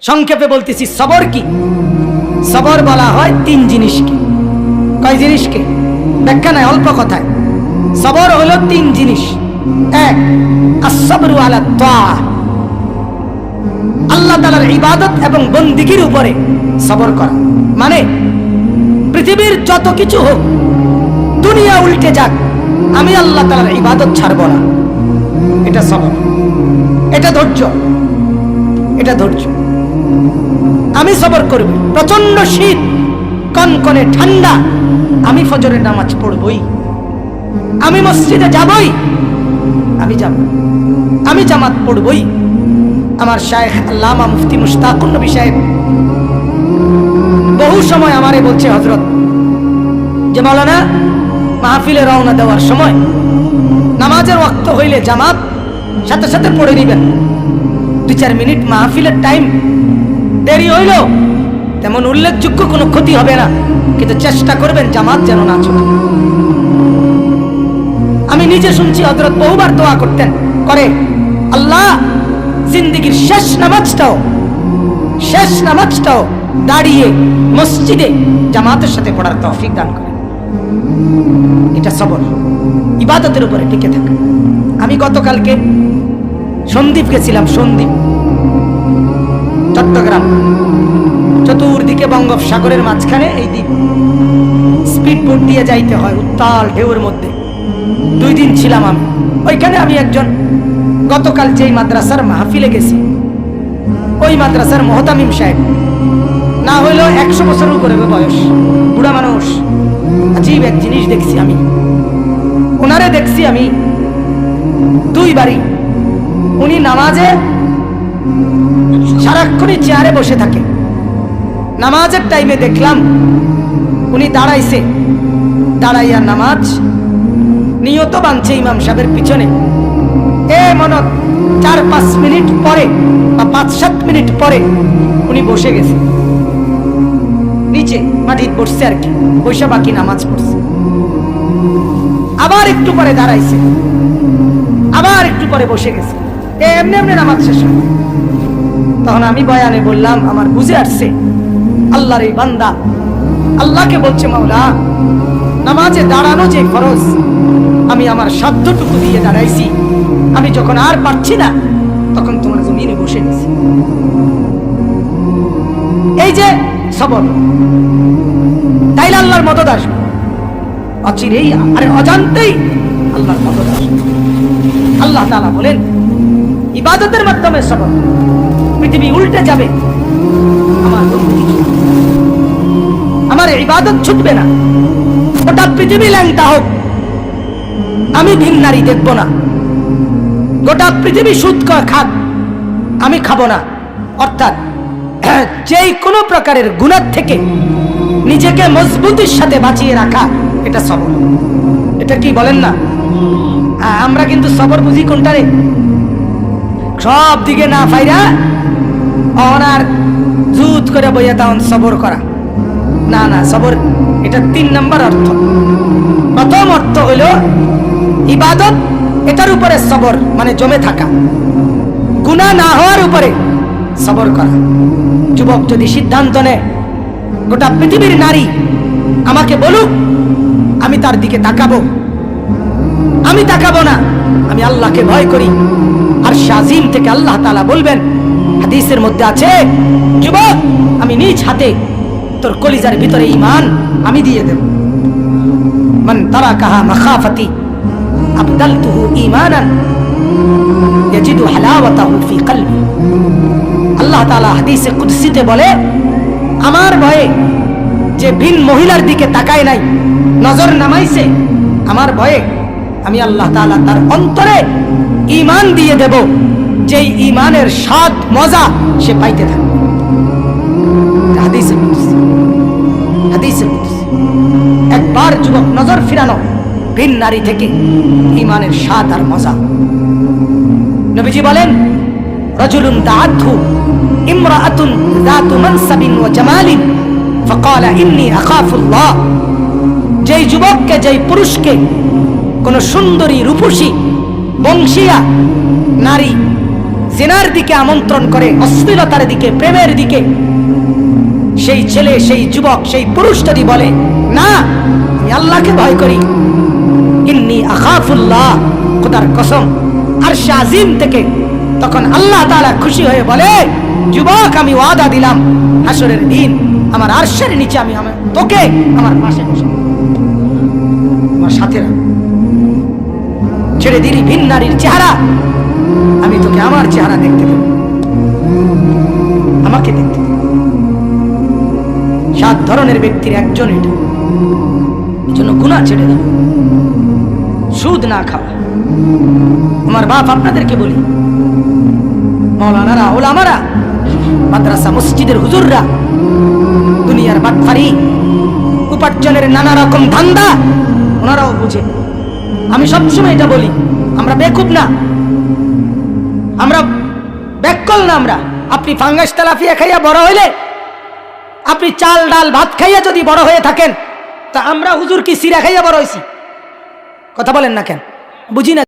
সংক্ষেপে বলতেছি, সবর কি? সবর বলা হয় তিন জিনিসকে কয় জিনিসকে ব্যাখ্যা নাই, অল্প কথায়। সবর হলো তিন জিনিস। এক আসবরু আলা। আল্লাহ তালার ইবাদত এবং বন্দিগির উপরে সবর করা। মানে পৃথিবীর যত কিছু হোক, দুনিয়া উল্টে যাক, আমি আল্লাহ তালার ইবাদত ছাড়ব না। এটা সবর। এটা ধৈর্য। এটা ধৈর্য। আমি সবর করব প্রচণ্ড শীত, কনকনে ঠান্ডা, আমি ফজরের নামাজ পড়বই। আমি মসজিদে যাবই, আমি যাব আমি জামাত পড়বই। আমার শায়েখ আল্লামা মুফতি মুশতাকুর নবী সাহেব বহু সময় আমারে বলছে হজরত যে মৌলানা মাহফিলে রওনা দেওয়ার সময় নামাজের ওয়াক্ত হইলে জামাত সাথে সাথে পড়ে দিবেন দুই চার মিনিট মাহফিলের টাইম দেরি হইল। তেমন উল্লেখযোগ্য কোনো ক্ষতি হবে না। কিন্তু চেষ্টা করবেন জামাত যেন না ছুটে আমি নিজে শুনছি হজরত বহুবার দোয়া করতেন। করে, আল্লাহ, জিন্দিগির শেষ নামাজটাও শেষ নামাজটাও দাঁড়িয়ে মসজিদে জামাতের সাথে পড়ার তৌফিক দান করে এটা সবর। ইবাদতের উপরে টিকে থাকে। আমি গতকালকে সন্দীপ গেছিলাম সন্দীপ। চট্টগ্রাম। চতুর্দিকে বঙ্গোপসাগরের মাঝখানে এই দ্বীপ। স্পিড বোট দিয়ে যাইতে হয় উত্তাল ঢেউয়ের মধ্যে। দুই দিন ছিলাম আমি। ওইখানে আমি একজন। গতকাল যেই মাদ্রাসার মাহফিলে গেছি। ওই মাদ্রাসার মহতামিম সাহেব। না হইলেও একশো বছর উপরে বয়স। বুড়া মানুষ। আজীব এক জিনিস দেখছি আমি। ওনারে দেখছি আমি। দুই বাড়ি। উনি নামাজে সারাক্ষণই চেয়ারে বসে থাকে। নামাজের টাইমে দেখলাম উনি দাঁড়াইছে। দাঁড়াইয়া নামাজ নিয়ত বানছে ইমাম সাহেবের পিছনে। এ মনত, চার পাঁচ মিনিট পরে বা পাঁচ সাত মিনিট পরে উনি বসে গেছে। নিচে মাটির পড়ছে আর কি, পয়সা বাকি নামাজ পড়ছে। আবার একটু পরে দাঁড়াইছে। আবার একটু পরে বসে গেছে। এমনি এমনি নামাজ শেষ হলো। তখন আমি বয়ানে বললাম, আমার বুঝে আসছে, আল্লাহর এই বান্দা আল্লাহকে বলছে, মাওলা, নামাজে দাঁড়ানো যে খরচ আমি আমার সাধ্যটুকু দিয়ে দাঁড়াইছি। আমি যখন আর পারছি না, তখন তোমার জমিনে বসে গেছি এই যে সবর, তাইলে আল্লাহর মদত আসবে। অচিরেই আরে অজান্তেই আল্লাহর মদত আসবে। আল্লাহ তাআলা বলেন ইবাদতের মাধ্যমে সবর পৃথিবী উল্টে যাবে। আমার ইবাদত ছুটবে না। ওটা পৃথিবী ল্যাংটা হোক। আমি ভিন নারী দেখব না। গোটা পৃথিবী সুদ খাক। আমি খাব না। অর্থাৎ, যেই কোনো প্রকারের গুণার থেকে নিজেকে মজবুতির সাথে বাঁচিয়ে রাখা, এটা সবর এটা কি বলেন না? আমরা কিন্তু সবর বুঝি কোনটা রে সব দিকে না ফাইরা অনার জুত করে বইয়া তখন সবর করা। না না, সবর, এটা তিন নম্বর অর্থ। প্রথম অর্থ হইল ইবাদত, এটার উপরে সবর মানে জমে থাকা। গুণা না হওয়ার উপরে সবর করা। যুবক যদি সিদ্ধান্ত নেয়, গোটা পৃথিবীর নারী আমাকে বলুক, আমি তার দিকে তাকাবো। আমি তাকাবো না, আমি আল্লাহকে ভয় করি। আর শাজিম থেকে আল্লাহ তালা বলবেন, হাদিসের মধ্যে আছে, যুবক, আমি নিজ হাতে তোর কলিজার ভিতরে ইমান আমি দিয়ে দেব। মান তারাকাহা মাখাফাতি আবদালতুহু ঈমানান ইয়াজিদু হালাওয়াতাহু ফি কলবি। আল্লাহ তাআলা হাদিসে কুদসিতে বলে, আমার ভয়ে যে ভিন মহিলার দিকে তাকায় নাই, নজর নামাইছে, আমার ভয়ে আমি আল্লাহ তাআলা তার অন্তরে ঈমান দিয়ে দেব যেই ঈমানের স্বাদ মজা সে পাইতে থাকবে হাদিসে কুদসি হাদিসে কুদসি একবার যুবক নজর ফিরানো ভিন নারী থেকে ঈমানের স্বাদ আর মজা নবীজি বলেন রজুলুন দাআতহু ইমরাআতুন যাতু মানসাবিন ওয়া জামালিন فقال ইন্নী আখাফুল্লাহ যেই যুবককে যেই পুরুষকে কোন সুন্দরী রূপসী বংশীয়া নারী, জেনার দিকে আমন্ত্রণ করে, অশ্লীলতার দিকে, প্রেমের দিকে সেই ছেলে, সেই যুবক, সেই পুরুষ যদি বলে, না আল্লাহকে ভয় করি ইন্নি আখাফুল্লাহ, খোদার কসম আর আজিম থেকে তখন আল্লাহ তাআলা খুশি হয়ে বলে, যুবক, আমি ওয়াদা দিলাম হাসরের দিন আমার আরশের নিচে আমি তোকে, আমার পাশে বসে আমার সাথে রাখ। ছেড়ে দিলি ভিন নারীর চেহারা। আমি তোকে আমার চেহারা দেখতে দেব। আমাকে দেখতে দেব সাত ধরনের ব্যক্তির একজন এটা। জন্য গুণা ছেড়ে দাও। সুদ না খাওয়া আমার বাপ আপনাদেরকে বলি মৌলানারা ওলামারা, মাদ্রাসা, মসজিদের হুজুররা, দুনিয়ার বাটফারি, উপার্জনের নানা রকম ধান্দা, ওনারাও বুঝে। আমি সবসময় এটা বলি, আমরা বেকুব না। আমরা ব্যাকল না আমরা। আপনি ফাঙ্গাস তেলাফিয়া খাইয়া বড় হইলে, আপনি চাল ডাল ভাত খাইয়া যদি বড় হয়ে থাকেন, তা আমরা হুজুর কি সিরা খাইয়া বড় হয়েছি কথা বলেন না কেন? বুঝি না